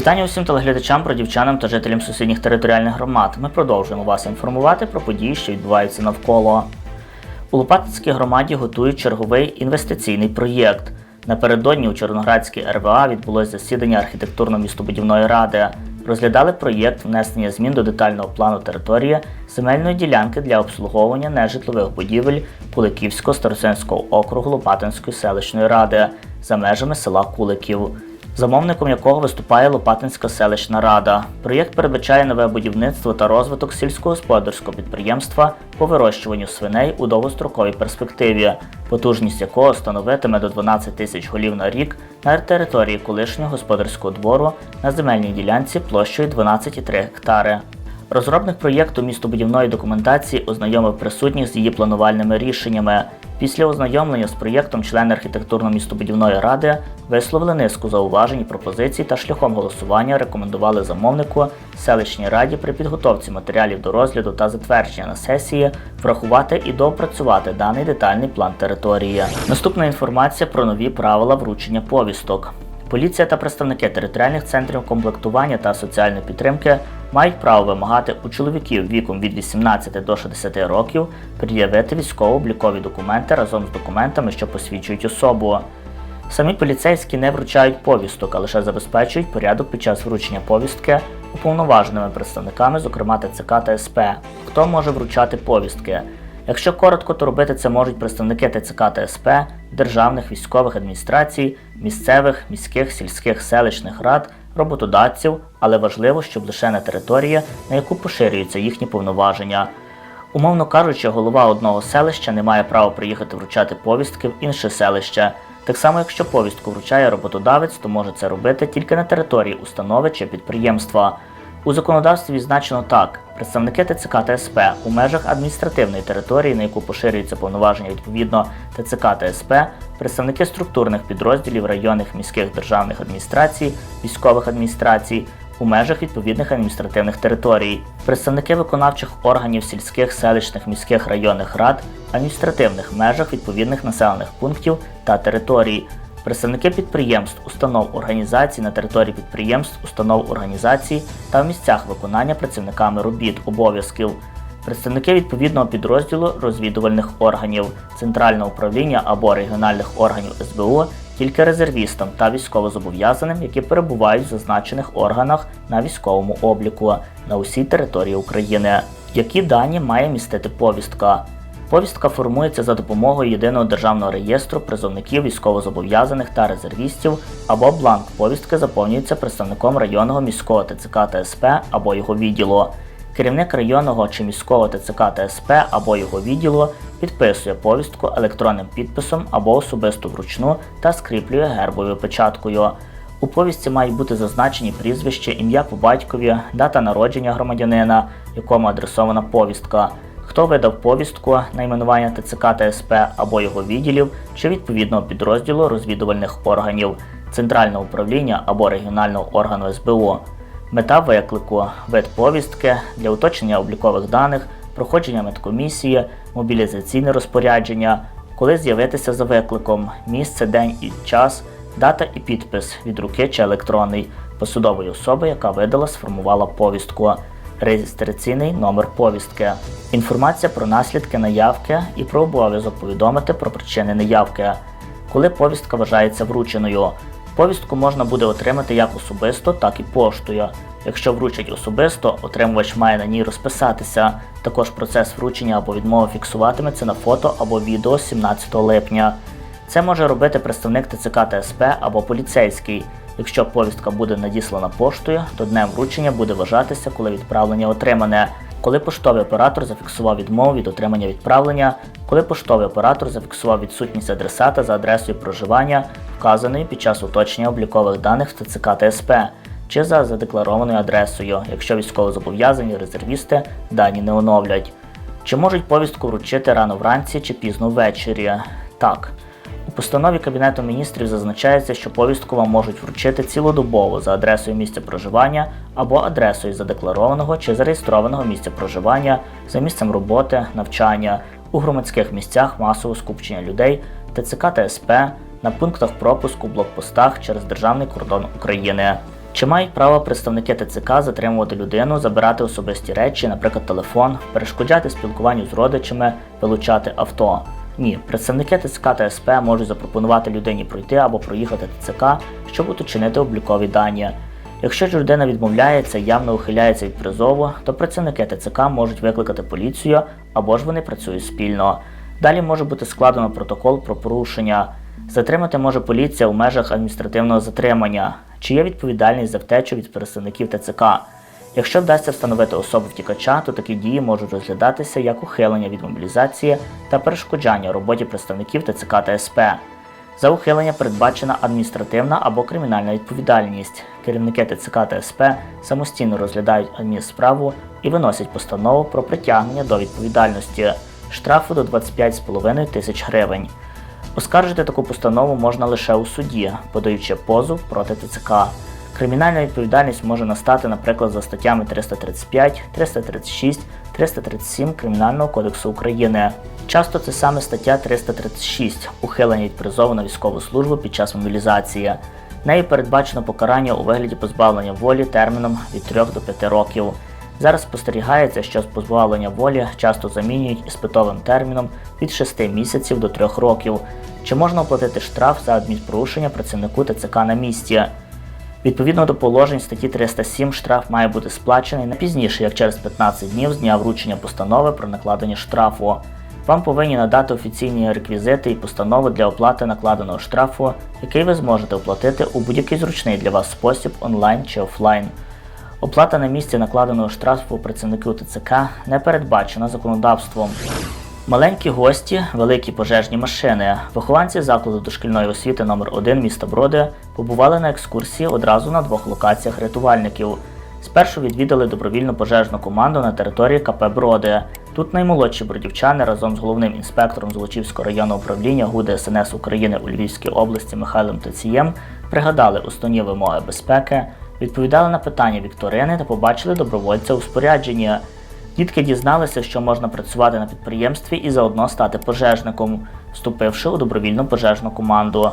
Вітання усім телеглядачам, бродівчанам та жителям сусідніх територіальних громад. Ми продовжуємо вас інформувати про події, що відбуваються навколо. У Лопатинській громаді готують черговий інвестиційний проєкт. Напередодні у Чорноградській РВА відбулось засідання архітектурно-містобудівної ради. Розглядали проєкт внесення змін до детального плану території земельної ділянки для обслуговування нежитлових будівель Куликівського старосинського округу Лопатинської селищної ради за межами села Куликів замовником якого виступає Лопатинська селищна рада. Проєкт передбачає нове будівництво та розвиток сільськогосподарського підприємства по вирощуванню свиней у довгостроковій перспективі, потужність якого становитиме до 12 тисяч голів на рік на території колишнього господарського двору на земельній ділянці площею 12,3 гектари. Розробник проєкту містобудівної документації ознайомив присутніх з її планувальними рішеннями. Після ознайомлення з проєктом члени архітектурно-містобудівної ради висловили низку зауважень пропозицій та шляхом голосування рекомендували замовнику селищній раді при підготовці матеріалів до розгляду та затвердження на сесії врахувати і доопрацювати даний детальний план території. Наступна інформація про нові правила вручення повісток. Поліція та представники територіальних центрів комплектування та соціальної підтримки мають право вимагати у чоловіків віком від 18 до 60 років пред'явити військово-облікові документи разом з документами, що посвідчують особу. Самі поліцейські не вручають повісток, а лише забезпечують порядок під час вручення повістки уповноваженими представниками, зокрема ТЦК та СП. Хто може вручати повістки? Якщо коротко, то робити це можуть представники ТЦК та СП, державних військових адміністрацій, місцевих, міських, сільських, селищних рад, роботодавців, але важливо, щоб лише на території, на яку поширюються їхні повноваження. Умовно кажучи, голова одного селища не має права приїхати вручати повістки в інше селище. Так само, якщо повістку вручає роботодавець, то може це робити тільки на території установи чи підприємства. У законодавстві відзначено так: представники ТЦК та СП у межах адміністративної території, на яку поширюються повноваження відповідно ТЦК та СП, представники структурних підрозділів районних міських державних адміністрацій, військових адміністрацій у межах відповідних адміністративних територій, представники виконавчих органів сільських, селищних, міських районних рад, адміністративних межах відповідних населених пунктів та територій. Представники підприємств, установ організацій на території підприємств, установ організацій та в місцях виконання працівниками робіт, обов'язків, представники відповідного підрозділу розвідувальних органів, центрального управління або регіональних органів СБУ тільки резервістам та військовозобов'язаним, які перебувають в зазначених органах на військовому обліку на усій території України. Які дані має містити повістка? Повістка формується за допомогою єдиного державного реєстру призовників військовозобов'язаних та резервістів або бланк повістки заповнюється представником районного міського ТЦК та СП або його відділу. Керівник районного чи міського ТЦК та СП або його відділу підписує повістку електронним підписом або особисто вручну та скріплює гербовою печаткою. У повістці мають бути зазначені прізвище, ім'я по батькові, дата народження громадянина, якому адресована повістка хто видав повістку найменування ТЦК та СП або його відділів чи відповідного підрозділу розвідувальних органів, центрального управління або регіонального органу СБУ, мета виклику, вид повістки для уточнення облікових даних, проходження медкомісії, мобілізаційне розпорядження, коли з'явитися за викликом, місце, день і час, дата і підпис від руки чи електронний посудової особи, яка видала, сформувала повістку реєстраційний номер повістки, інформація про наслідки наявки і про обов'язок повідомити про причини неявки, коли повістка вважається врученою. Повістку можна буде отримати як особисто, так і поштою. Якщо вручать особисто, отримувач має на ній розписатися. Також процес вручення або відмови фіксуватиметься на фото або відео 17 липня. Це може робити представник ТЦК та СП або поліцейський. Якщо повістка буде надіслана поштою, то днем вручення буде вважатися, коли відправлення отримане. Коли поштовий оператор зафіксував відмову від отримання відправлення, коли поштовий оператор зафіксував відсутність адресата за адресою проживання, вказаної під час уточнення облікових даних в ТЦК та СП, чи за задекларованою адресою, якщо військовозобов'язані резервісти дані не оновлять. Чи можуть повістку вручити рано вранці чи пізно ввечері? Так. Постанові Кабінету міністрів зазначається, що повістку вам можуть вручити цілодобово за адресою місця проживання або адресою задекларованого чи зареєстрованого місця проживання за місцем роботи, навчання, у громадських місцях масового скупчення людей, ТЦК та СП, на пунктах пропуску, блокпостах через державний кордон України. Чи мають право представники ТЦК затримувати людину, забирати особисті речі, наприклад, телефон, перешкоджати спілкуванню з родичами, вилучати авто? Ні, представники ТЦК та СП можуть запропонувати людині пройти або проїхати ТЦК, щоб уточнити облікові дані. Якщо ж людина відмовляється, явно ухиляється від призову, то працівники ТЦК можуть викликати поліцію або ж вони працюють спільно. Далі може бути складено протокол про порушення. Затримати може поліція у межах адміністративного затримання, чи є відповідальність за втечу від представників ТЦК. Якщо вдасться встановити особу втікача, то такі дії можуть розглядатися як ухилення від мобілізації та перешкоджання роботі представників ТЦК та СП. За ухилення передбачена адміністративна або кримінальна відповідальність. Керівники ТЦК та СП самостійно розглядають адмінсправу і виносять постанову про притягнення до відповідальності штрафу до 25,5 тисяч гривень. Оскаржити таку постанову можна лише у суді, подаючи позов проти ТЦК. Кримінальна відповідальність може настати, наприклад, за статтями 335, 336, 337 Кримінального кодексу України. Часто це саме стаття 336 ухилення від призову на військову службу під час мобілізації. Нею передбачено покарання у вигляді позбавлення волі терміном від 3 до 5 років. Зараз спостерігається, що позбавлення волі часто замінюють іспитовим терміном від 6 місяців до 3 років. Чи можна оплатити штраф за адмінпорушення працівнику ТЦК на місці? Відповідно до положень статті 307 штраф має бути сплачений не пізніше, як через 15 днів з дня вручення постанови про накладення штрафу. Вам повинні надати офіційні реквізити і постанови для оплати накладеного штрафу, який ви зможете оплатити у будь-який зручний для вас спосіб онлайн чи офлайн. Оплата на місці накладеного штрафу працівників ТЦК не передбачена законодавством. Маленькі гості, великі пожежні машини. Вихованці закладу дошкільної освіти номер 1 міста Броди побували на екскурсії одразу на двох локаціях рятувальників. Спершу відвідали добровільну пожежну команду на території КП Броди. Тут наймолодші бродівчани разом з головним інспектором Золочівського районного управління ГУД СНС України у Львівській області Михайлом Тацієм пригадали основні вимоги безпеки, відповідали на питання Вікторини та побачили добровольця у спорядженні. Дітки дізналися, що можна працювати на підприємстві і заодно стати пожежником, вступивши у добровільну пожежну команду.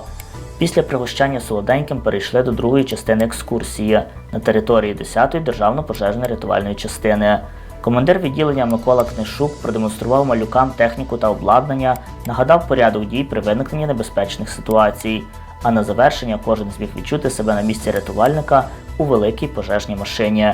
Після пригощання солоденьким перейшли до другої частини екскурсії на території 10-ї державно-пожежної рятувальної частини. Командир відділення Микола Книшук продемонстрував малюкам техніку та обладнання, нагадав порядок дій при виникненні небезпечних ситуацій. А на завершення кожен зміг відчути себе на місці рятувальника у великій пожежній машині.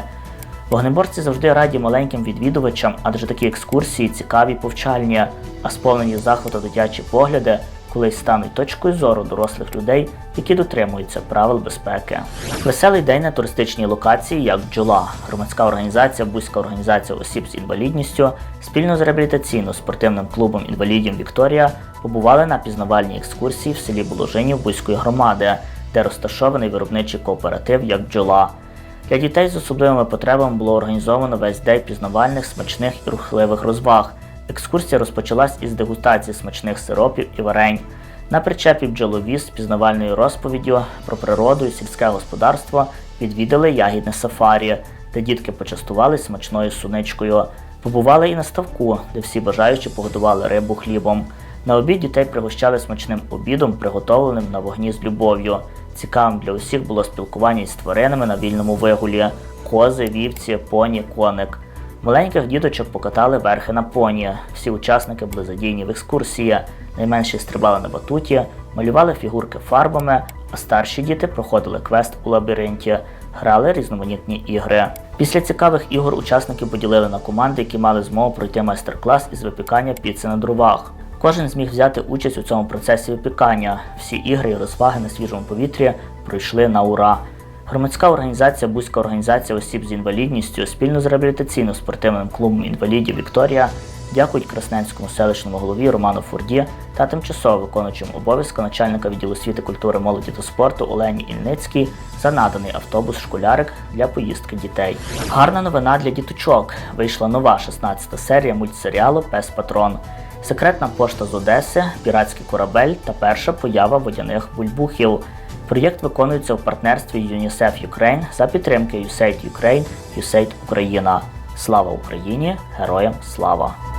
Вогнеборці завжди раді маленьким відвідувачам, адже такі екскурсії цікаві повчальні, а сповнені захвату дитячі погляди колись стануть точкою зору дорослих людей, які дотримуються правил безпеки. Веселий день на туристичній локації, як бджола, громадська організація, Бузька організація осіб з інвалідністю спільно з реабілітаційно-спортивним клубом інвалідів Вікторія побували на пізнавальній екскурсії в селі Боложинів Бузької громади, де розташований виробничий кооператив як бджола. Для дітей з особливими потребами було організовано весь день пізнавальних, смачних і рухливих розваг. Екскурсія розпочалась із дегустації смачних сиропів і варень. На причепі бджоловіз з пізнавальною розповіддю про природу і сільське господарство відвідали ягідне сафарі, де дітки почастувалися смачною суничкою. Побували і на ставку, де всі бажаючі погодували рибу хлібом. На обід дітей пригощали смачним обідом, приготовленим на вогні з любов'ю. Цікавим для усіх було спілкування із тваринами на вільному вигулі кози, вівці, поні, коник. Маленьких діточок покатали верхи на поні. Всі учасники були задіяні в екскурсії. Найменші стрибали на батуті, малювали фігурки фарбами, а старші діти проходили квест у лабіринті, грали різноманітні ігри. Після цікавих ігор учасники поділили на команди, які мали змогу пройти майстер-клас із випікання піци на дровах. Кожен зміг взяти участь у цьому процесі випікання. Всі ігри і розваги на свіжому повітрі пройшли на ура. Громадська організація Бузька організація осіб з інвалідністю спільно з реабілітаційно-спортивним клубом інвалідів Вікторія дякують Красненському селищному голові Роману Фурді та тимчасово виконуючим обов'язки начальника відділу освіти, культури, молоді та спорту Олені Ільницькій за наданий автобус школярик для поїздки дітей. Гарна новина для діточок. Вийшла нова 16 серія мультсеріалу Пес Патрон. Секретна пошта з Одеси, піратський корабель та перша поява водяних бульбухів. Проєкт виконується в партнерстві UNICEF Ukraine за підтримки USAID Ukraine, USAID Україна. Слава Україні! Героям слава!